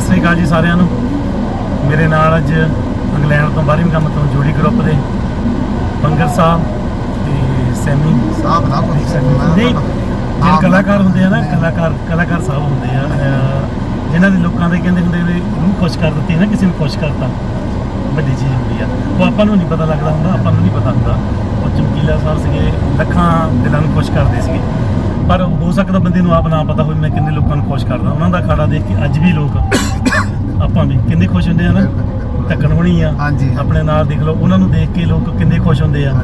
ਸਤਿ ਸ੍ਰੀ ਅਕਾਲ ਜੀ ਸਾਰਿਆਂ ਨੂੰ। ਮੇਰੇ ਨਾਲ ਅੱਜ ਇੰਗਲੈਂਡ ਤੋਂ ਬਾਹਰਵੀਂ ਕੰਮ ਤੋਂ ਜੋੜੀ ਗਰੁੱਪ ਦੇ ਬੰਗਰ ਸਾਹਿਬ ਤੇ ਸੈਮੀ। ਸਾਹਬ ਨਾ ਕੋਈ ਨਹੀਂ ਜਿਹੜੇ ਕਲਾਕਾਰ ਹੁੰਦੇ ਆ ਨਾ ਕਲਾਕਾਰ ਕਲਾਕਾਰ ਸਾਹਿਬ ਹੁੰਦੇ ਆ ਜਿਨ੍ਹਾਂ ਦੇ ਲੋਕਾਂ ਦੇ ਕਹਿੰਦੇ ਹੁੰਦੇ ਵੀ ਰੂਹ ਖੁਸ਼ ਕਰ ਦਿੱਤੀ ਨਾ ਕਿਸੇ ਨੂੰ ਖੁਸ਼ ਕਰਤਾ। ਵੱਡੀ ਚੀਜ਼ ਹੁੰਦੀ ਆ। ਉਹ ਆਪਾਂ ਨੂੰ ਨਹੀਂ ਪਤਾ ਲੱਗਦਾ ਹੁੰਦਾ ਆਪਾਂ ਨੂੰ ਨਹੀਂ ਪਤਾ ਹੁੰਦਾ। ਉਹ ਚਮਕੀਲਾ ਸਾਹਿਬ ਸੀਗੇ ਲੱਖਾਂ ਦਿਲਾਂ ਨੂੰ ਖੁਸ਼ ਕਰਦੇ ਸੀਗੇ। ਪਰ ਹੋ ਸਕਦਾ ਬੰਦੇ ਨੂੰ ਆਪ ਨਾ ਪਤਾ ਹੋਵੇ ਮੈਂ ਕਿੰਨੇ ਲੋਕਾਂ ਨੂੰ ਖੁਸ਼ ਕਰਦਾ। ਉਹਨਾਂ ਦਾ ਖਾੜਾ ਦੇਖ ਕੇ ਅੱਜ ਵੀ ਲੋਕ ਆਪਾਂ ਵੀ ਕਿੰਨੇ ਖੁਸ਼ ਹੁੰਦੇ ਆ ਨਾ। ਟੱਕਣ ਹੋਣੀ ਆ। ਆਪਣੇ ਨਾਲ ਦੇਖ ਲਓ ਉਹਨਾਂ ਨੂੰ ਦੇਖ ਕੇ ਲੋਕ ਕਿੰਨੇ ਖੁਸ਼ ਹੁੰਦੇ ਆ।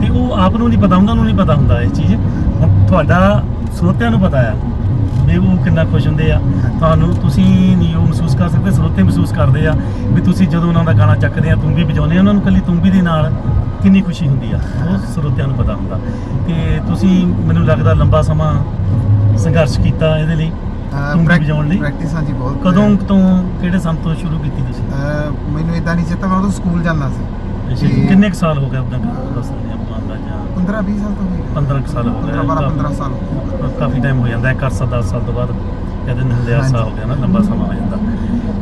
ਤੇ ਉਹ ਆਪ ਨੂੰ ਨਹੀਂ ਪਤਾ ਉਹਨਾਂ ਨੂੰ ਨਹੀਂ ਪਤਾ ਹੁੰਦਾ ਇਹ ਚੀਜ਼। ਹੁਣ ਤੁਹਾਡਾ ਸਰੋਤਿਆਂ ਨੂੰ ਪਤਾ ਆ ਵੀ ਉਹ ਕਿੰਨਾ ਖੁਸ਼ ਹੁੰਦੇ ਆ। ਤੁਹਾਨੂੰ ਤੁਸੀਂ ਨਹੀਂ ਉਹ ਮਹਿਸੂਸ ਕਰ ਸਕਦੇ ਸਰੋਤੇ ਮਹਿਸੂਸ ਕਰਦੇ ਆ ਵੀ ਤੁਸੀਂ ਜਦੋਂ ਉਹਨਾਂ ਦਾ ਗਾਣਾ ਚੱਕਦੇ ਆ ਤੁੰਬੀ ਵਜਾਉਂਦੇ ਆ ਉਹਨਾਂ ਨੂੰ ਕੱਲੀ ਤੁੰਬੀ ਦੇ ਨਾਲ। ਕਿੰਨੀ ਖੁਸ਼ੀ ਹੁੰਦੀ ਆ? ਉਹ ਸਰੋਤਿਆਂ ਨੂੰ ਪਤਾ ਹੁੰਦਾ। ਤੇ ਤੁਸੀਂ ਮੈਨੂੰ ਲੱਗਦਾ ਲੰਬਾ ਸਮਾਂ ਸੰਘਰਸ਼ ਕੀਤਾ ਇਹਦੇ ਲਈ ਤੁੰਬੀ ਵਜਾਉਣ ਲਈ। ਪ੍ਰੈਕਟਿਸ ਹਾਂਜੀ ਬਹੁਤ ਕਦੋਂ ਤੋਂ ਕਿਹੜੇ ਸੰਨ ਤੋਂ ਸ਼ੁਰੂ ਕੀਤੀ ਤੁਸੀਂ? ਮੈਨੂੰ ਇਦਾਂ ਨਹੀਂ ਚੇਤਾ ਮੈਂ ਉਦੋਂ ਸਕੂਲ ਜਾਂਦਾ ਸੀ। ਕਿੰਨੇ ਕੁ ਸਾਲ ਹੋ ਗਏ ਉਦਾਂ ਦੱਸ ਰਹੇ ਆਪਾਂ ਅੰਦਾਜ਼ਾ? 15 20 ਸਾਲ ਤੋਂ ਹੋਈ 15 ਕੁ ਸਾਲ ਹੋ ਗਏ। 15 ਕਾਫੀ- 15 ਸਾਲ ਹੋ ਗਏ। ਕਾਫੀ ਟਾਈਮ ਹੋ ਜਾਂਦਾ ਹੈ ਕਰ 10 ਸਾਲ ਤੋਂ ਬਾਅਦ ਕਹਿੰਦੇ ਨੇ ਹੁੰਦੇ ਅਰਸਾ ਹੋ ਗਿਆ ਨਾ ਲੰਬਾ ਸਮਾਂ ਹੋ ਜਾਂਦਾ।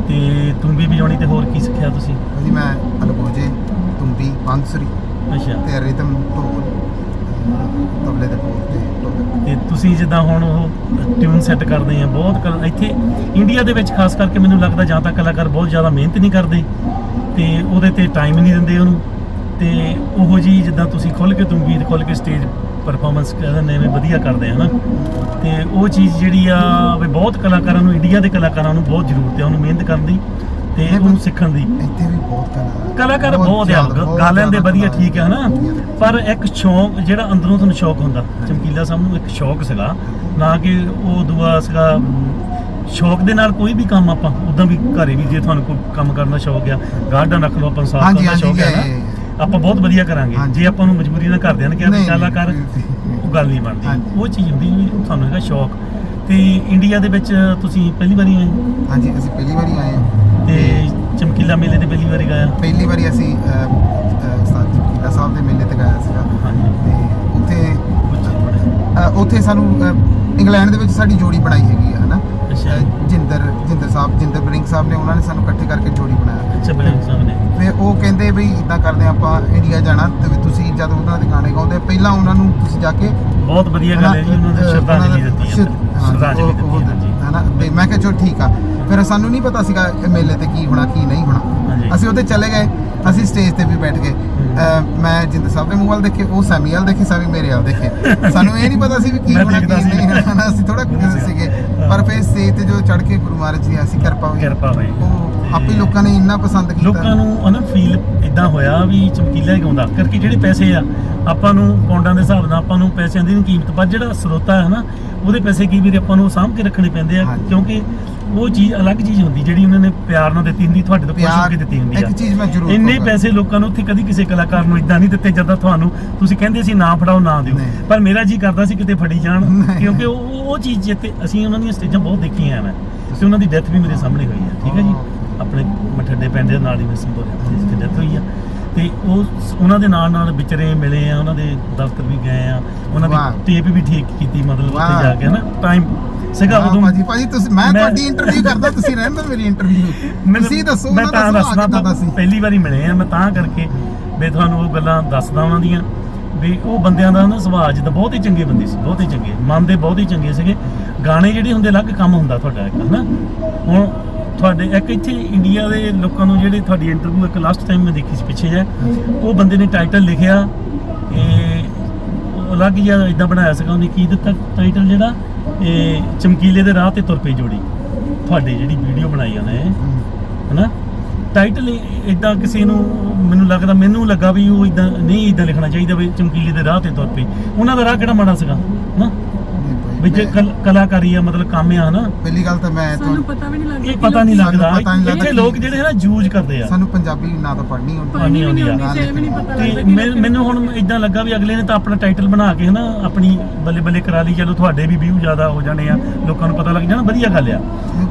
ਤੇ ਤੂੰ ਵੀ ਵਜਾਉਣੀ ਤੇ ਹੋਰ ਕੀ ਸਿੱਖਿਆ ਤੁਸੀਂ? ਜੀ ਮੈਂ ਅਲਗੋਜੇ ਤੁੰਬੀ ਬਾਂਸੁਰੀ ਅੱਛਾ। ਤੇ ਰਿਦਮ ਢੋਲ ਤਬਲੇ ਦੇ ਬੋਲ ਤੇ ਢੋਲ। ਤੇ ਤੁਸੀਂ ਜਿੱਦਾਂ ਹੁਣ ਉਹ ਟਿਊਨ ਸੈੱਟ ਕਰਦੇ ਆ ਬਹੁਤ ਕਲਾ- ਇੱਥੇ ਇੰਡੀਆ ਦੇ ਵਿੱਚ ਖਾਸ ਕਰਕੇ ਮੈਨੂੰ ਲੱਗਦਾ ਜਾਂ ਤਾਂ ਕਲਾਕਾਰ ਬਹੁਤ ਜ਼ਿਆਦਾ ਮਿਹਨਤ ਨਹੀਂ ਕਰਦੇ ਤੇ ਉਹਦੇ ਤੇ ਟਾਈਮ ਨਹੀਂ ਦਿੰਦੇ ਉਹਨੂੰ। ਤੇ ਉਹੋ ਜੀ ਜਿੱਦਾਂ ਤੁਸੀਂ ਖੁੱਲ ਕੇ ਤੂੰ ਗੀਤ ਖੁੱਲ ਕੇ ਸਟੇਜ ਪਰਫਾਰਮੈਂਸ ਕਰਦੇ ਨੇ ਵੀ ਵਧੀਆ ਕਰਦੇ ਆ ਨਾ ਤੇ ਉਹ ਚੀਜ਼ ਜਿਹੜੀ ਆ ਵੀ ਬਹੁਤ ਕਲਾਕਾਰਾਂ ਨੂੰ ਇੰਡੀਆ ਦੇ ਕਲਾਕਾਰਾਂ ਨੂੰ ਬਹੁਤ ਜ਼ਰੂਰਤ ਹੈ ਉਹਨੂੰ ਮਿਹਨਤ ਕਰਨ ਦੀ। ਤੇ ਉਹਨੂੰ ਸਿੱਖਣ ਦੀ। ਇੱਥੇ ਵੀ ਬਹੁਤ ਕਲਾ ਕਲਾਕਾਰ ਬਹੁਤ ਆ ਜ਼ਿਆਦਾ, ਬਹੁਤ ਗਾ ਲੈਂਦੇ ਜ਼ਿਆਦਾ ਵਧੀਆ ਠੀਕ ਹੈ ਹਨਾ। ਪਰ ਇੱਕ ਸ਼ੌਕ ਜਿਹੜਾ ਅੰਦਰੋਂ ਤੁਹਾਨੂੰ ਸ਼ੌਕ ਹੁੰਦਾ ਚਮਕੀਲਾ ਸਾਹਿਬ ਨੂੰ ਇੱਕ ਸ਼ੌਕ ਸੀਗਾ ਨਾ ਕਿ ਉਹ ਦੁਆ ਸੀਗਾ ਸ਼ੌਕ ਦੇ ਨਾਲ ਕੋਈ ਵੀ ਕੰਮ ਆਪਾਂ ਉਦਾਂ ਵੀ ਘਰੇ ਵੀ ਜੇ ਤੁਹਾਨੂੰ ਕੋਈ ਕੰਮ ਕਰਨ ਦਾ ਸ਼ੌਕ ਆ ਗਾਰਡਨ ਰੱਖ ਲਓ ਆਪਾਂ ਸਾਫ਼ ਕਰਨ ਦਾ ਸ਼ੌਕ ਹੈ ਨਾ। ਆਪਾਂ ਬਹੁਤ ਵਧੀਆ ਕਰਾਂਗੇ। ਜੇ ਆਪਾਂ ਨੂੰ ਮਜਬੂਰੀ ਨਾਲ ਘਰਦਿਆਂ ਨੇ ਕਿਹਾ ਵੀ ਨਹੀਂ, ਚੱਲ ਕਰ। ਉਹ ਗੱਲ ਨਹੀਂ ਬਣਦੀ। ਉਹ ਚੀਜ਼ ਹੁੰਦੀ ਵੀ ਤੁਹਾਨੂੰ ਹੈਗਾ ਸ਼ੌਕ। ਤੇ ਇੰਡੀਆ ਦੇ ਵਿੱਚ ਤੁਸੀਂ ਪਹਿਲੀ ਵਾਰੀ ਆਏ ਹਾਂਜੀ ਅਸੀਂ ਪਹਿਲੀ ਵਾਰੀ ਆਏ ਹਾਂ। ਤੇ ਚਮਕੀਲਾ ਮੇਲੇ ਤੇ ਪਹਿਲੀ ਵਾਰੀ ਗਾਇਆ? ਪਹਿਲੀ ਵਾਰੀ ਅਸੀਂ ਉਸਤਾਦ ਜਕੀਲਾ ਸਾਹਿਬ ਦੇ ਮੇਲੇ ਤੇ ਗਏ ਸੀਗਾ। ਤੇ ਉੱਥੇ ਉੱਥੇ ਸਾਨੂੰ ਇੰਗਲੈਂਡ ਦੇ ਵਿੱਚ ਸਾਡੀ ਜੋੜੀ ਬਣਾਈ ਹੈਗੀ ਹੈ ਹਨਾ? ਜਿੰਦਰ ਜਿੰਦਰ ਸਾਹਿਬ ਜਿੰਦਰ ਬਰਿੰਗ ਸਾਹਿਬ ਨੇ ਉਹਨਾਂ ਨੇ ਸਾਨੂੰ ਇਕੱਠੇ ਕਰਕੇ ਜੋੜੀ ਬਣਾਇਆ। ਅੱਛਾ ਬਲੇ ਸਾਹਿਬ ਨੇ। ਫਿਰ ਉਹ ਕਹਿੰਦੇ ਵੀ ਇਦਾਂ ਕਰਦੇ ਆਪਾਂ ਇੰਡੀਆ ਜਾਣਾ ਤੇ ਤੁਸੀਂ ਜਦ ਉਹਨਾਂ ਦੇ ਗਾਣੇ ਗਾਉਂਦੇ ਪਹਿਲਾਂ ਉਹਨਾਂ ਨੂੰ ਤੁਸੀਂ ਜਾ ਕੇ ਬਹੁਤ ਵਧੀਆ ਗੱਲ ਹੈ ਜੀ ਉਹਨਾਂ ਸ਼ਰਧਾਂਜਲੀ ਦਾ ਦਿੱਤੀ ਹਾਂ, ਸ਼ਰਧਾਂਜਲੀ ਉਹ- ਦਿੱਤੀ ਉਹ ਹੈ ਹਾਂਜੀ। ਹਨਾ ਤੇ ਮੈਂ ਕਿਹਾ ਚਲੋ ਠੀਕ ਆ। ਫਿਰ ਸਾਨੂੰ ਨਹੀਂ ਪਤਾ ਸੀਗਾ ਇਹ ਮੇਲੇ ਤੇ ਕੀ ਹੋਣਾ ਕੀ ਨਹੀਂ ਹੋਣਾ। ਹਾਂਜੀ। ਅਸੀਂ ਉੱਥੇ ਚਲੇ ਗਏ ਅਸੀਂ ਸਟੇਜ ਤੇ ਵੀ ਬੈਠ ਗਏ। ਮੈਂ ਜਿੰਦ ਸਾਹਿਬ ਦੇ ਮੂੰਹ ਵੱਲ ਦੇਖੇ ਉਹ ਸੈਮੀ ਵੱਲ ਦੇਖੇ ਸੈਮੀ ਮੇਰੇ ਵੱਲ ਦੇਖੇ। ਸਾਨੂੰ ਇਹ ਨਹੀਂ ਪਤਾ ਸੀ ਵੀ ਕੀ ਹੋਣਾ ਕੀ। ਨਹੀਂ ਹੋਣਾ ਅਸੀਂ ਥੋੜਾ ਸੀਗੇ। ਪਰ ਫਿਰ ਸਟੇਜ ਤੇ ਜੋ ਚੜ ਕੇ ਗੁਰੂ ਮਹਾਰਾਜ ਜੀ ਅਸੀਂ ਕਿਰਪਾ ਹੋਈ। ਕਿਰਪਾ ਹੋਈ। ਉਹ ਆਪੇ ਲੋਕਾਂ ਨੇ ਇੰਨਾ ਪਸੰਦ ਕੀਤਾ। ਲੋਕਾਂ ਨੂੰ ਹਨਾ ਫੀਲ ਇਦਾਂ ਹੋਇਆ ਵੀ ਚਮਕੀਲਾ ਹੀ ਗਾਉਂਦਾ। ਕਰਕੇ ਜਿਹੜੇ ਪੈਸੇ ਆ ਆਪਾਂ ਨੂੰ ਪੌਂਡਾਂ ਦੇ ਹਿਸਾਬ ਨਾਲ ਆਪਾਂ ਨੂੰ ਪੈਸਿਆਂ ਦੀ ਕੀਮਤ ਪਰ ਜਿਹੜਾ ਸਰੋਤਾ ਹੈ ਨਾ ਉਹਦੇ ਪੈਸੇ ਕੀ ਵੀਰੇ ਆਪਾਂ ਨੂੰ ਸਾਂਭ ਕੇ ਰੱਖਣੇ ਪੈਂਦੇ ਆ। ਕਿਉਂਕਿ ਉਹ ਚੀਜ਼ ਅਲੱਗ ਚੀਜ਼ ਹੁੰਦੀ ਜਿਹੜੀ ਉਹਨਾਂ ਨੇ ਪਿਆਰ ਨਾਲ ਦਿੱਤੀ ਹੁੰਦੀ ਤੁਹਾਡੇ ਤੋਂ ਖੁਸ਼ ਹੋ ਕੇ ਦਿੱਤੀ ਹੁੰਦੀ ਆ ਇੱਕ ਚੀਜ਼ ਮੈਂ ਜ਼ਰੂਰ ਇੰਨੇ ਕਹੂੰਗਾ। ਪੈਸੇ ਲੋਕਾਂ ਨੂੰ ਉੱਥੇ ਕਦੀ ਕਿਸੇ ਕਲਾਕਾਰ ਨੂੰ ਇਦਾਂ ਨਹੀਂ ਦਿੱਤੇ ਜਦੋਂ ਤੁਹਾਨੂੰ ਤੁਸੀਂ ਕਹਿੰਦੇ ਸੀ ਨਾ ਫੜਾਓ ਨਾ ਦਿਓ ਨਹੀਂ। ਪਰ ਮੇਰਾ ਜੀ ਕਰਦਾ ਸੀ ਕਿਤੇ ਫੜੀ ਜਾਣ ਨਹੀਂ। ਕਿਉਂਕਿ ਉਹ ਉਹ ਚੀਜ਼ ਜਿੱਤੇ ਅਸੀਂ ਉਹਨਾਂ ਦੀਆਂ ਸਟੇਜਾਂ ਬਹੁਤ ਦੇਖੀਆਂ ਮੈਂ ਤੇ ਉਹਨਾਂ ਦੀ ਡੈਥ ਵੀ ਮੇਰੇ ਸਾਹਮਣੇ ਹੋਈ ਹੈ ਠੀਕ ਹੈ ਜੀ ਆਪਣੇ ਮਠੱਡੇ ਪਿੰਡ ਦੇ ਨਾਲ ਹੀ ਮੈਂ ਸੰਭੋਲਿਆ ਜਿਸ ਦੀ ਡੈਥ ਹੋਈ ਆ ਤੇ ਉਹ ਸ- ਉਹਨਾਂ ਦੇ ਨਾਲ ਨਾਲ ਵਿਚਰੇ ਮਿਲੇ ਆ ਉਹਨਾਂ ਦੇ ਦਫ਼ਤਰ ਵੀ ਗਏ ਆ ਉਹਨਾਂ ਵਾਹ। ਦੀ ਟੇਪ ਵੀ ਠੀਕ ਕੀਤੀ ਮਤਲਬ ਉੱਥੇ। ਜਾ ਕੇ ਨਾ ਟਾਈਮ ਸੀਗਾ ਉਦੋਂ ਭਾਜੀ ਭਾਜੀ ਤੁਸੀਂ ਮੈਂ ਤੁਹਾਡੀ ਇੰਟਰਵਿਊ ਕਰਦਾ ਤੁਸੀਂ ਰਹਿਣ ਦਿਓ ਮੇਰੀ ਇੰਟਰਵਿਊ ਮੈਨੂੰ- ਤੁਸੀਂ ਦੱਸੋ ਮੈਂ ਤਾਂ ਦੱਸਦਾ ਪਹਿਲੀ ਵਾਰੀ ਮਿਲੇ ਆ ਮੈਂ ਤਾਂ ਕਰਕੇ ਵੀ ਤੁਹਾਨੂੰ ਉਹ ਗੱਲਾਂ ਦੱਸਦਾ ਉਹਨਾਂ ਦੀਆਂ। ਵੀ ਉਹ ਬੰਦਿਆਂ ਦਾ ਨਾ ਸੁਭਾਅ ਜਿੱਦਾਂ ਬਹੁਤ ਹੀ ਚੰਗੇ ਬੰਦੇ ਸੀ ਬਹੁਤ ਹੀ ਚੰਗੇ ਮਨ ਦੇ ਬਹੁਤ ਹੀ ਚੰਗੇ ਸੀਗੇ। ਗਾਣੇ ਜਿਹੜੇ ਹੁੰਦੇ ਅਲੱਗ ਕੰਮ ਹੁੰਦਾ ਤੁਹਾਡਾ ਇੱਕ ਹਨਾ? ਹੁਣ ਤੁਹਾਡੇ ਇੱਕ ਇੱਥੇ ਇੰਡੀਆ ਦੇ ਲੋਕਾਂ ਨੂੰ ਜਿਹੜੇ ਤੁਹਾਡੀ ਇੰਟਰਵਿਊ ਇੱਕ ਲਾਸਟ ਟਾਈਮ ਮੈਂ ਦੇਖੀ ਸੀ ਪਿੱਛੇ ਜੇ ਉਹ ਬੰਦੇ ਨੇ ਟਾਈਟਲ ਲਿਖਿਆ ਇਹ ਅਲੱਗ ਜਿਹਾ ਇਦਾਂ ਬਣਾਇਆ ਸੀਗਾ ਉਹਨੇ ਕੀ ਦਿੱਤਾ ਟਾਈਟਲ ਜਿਹੜਾ? ਇਹ ਚਮਕੀਲੇ ਦੇ ਰਾਹ ਤੇ ਤੁਰ ਪਈ ਜੋੜੀ। ਤੁਹਾਡੀ ਜਿਹੜੀ ਵੀਡੀਓ ਬਣਾਈ ਉਹਨੇ ਹਨਾ? ਟਾਈਟਲ ਇਦਾਂ ਕਿਸੇ ਨੂੰ ਮੈਨੂੰ ਲੱਗਦਾ, ਮੈਨੂੰ ਲੱਗਾ ਵੀ ਉਹ ਇਦਾਂ ਨਹੀਂ ਇਦਾਂ ਲਿਖਣਾ ਚਾਹੀਦਾ ਵੀ ਚਮਕੀਲੇ ਦੇ ਰਾਹ ਤੇ ਤੁਰ ਪਈ। ਉਹਨਾਂ ਦਾ ਰਾਹ ਕਿਹੜਾ ਮਾੜਾ ਸੀਗਾ? ਵੀ ਜੇ ਕਲ- ਕਲਾਕਾਰੀ ਆ ਮਤਲਬ ਕੰਮ ਆ ਹਨਾ? ਪਹਿਲੀ ਗੱਲ ਤਾਂ ਮੈਂ ਸਾਨੂੰ ਤੁਹਾਨੂੰ ਪਤਾ ਵੀ ਨਹੀਂ ਲੱਗਦਾ ਇਹ ਪਤਾ ਨਹੀਂ ਸਾਨੂੰ ਲੱਗਦਾ। ਪਤਾ ਨਹੀਂ ਲੱਗਦਾ ਇੱਥੇ ਕਿ- ਲੋਕ ਜਿਹੜੇ ਹੈ ਨਾ ਯੂਜ਼ ਕਰਦੇ ਆ। ਸਾਨੂੰ ਪੰਜਾਬੀ ਨਾ ਤਾਂ ਪੜ੍ਹਨੀ ਆਉਂਦੀ। ਪੜ੍ਹਨੀ ਆਉਂਦੀ ਵੀ ਨਹੀਂ ਪਤਾ ਤੇ ਲੱਗਦਾ ਕਿ ਮੈਂ- ਮੈਨੂੰ ਹੁਣ ਇਦਾਂ ਲੱਗਾ ਵੀ ਅਗਲੇ ਨੇ ਤਾਂ ਆਪਣਾ ਟਾਈਟਲ ਬਣਾ ਕੇ ਹਨਾ ਆਪਣੀ ਬੱਲੇ ਬੱਲੇ ਕਰਾ ਲਈ ਚਲੋ ਤੁਹਾਡੇ ਵੀ ਵਿਊ ਜ਼ਿਆਦਾ ਹੋ ਜਾਣੇ ਆ ਲੋਕਾਂ ਨੂੰ ਪਤਾ ਲੱਗ ਜਾਣਾ ਵਧੀਆ ਗੱਲ ਆ।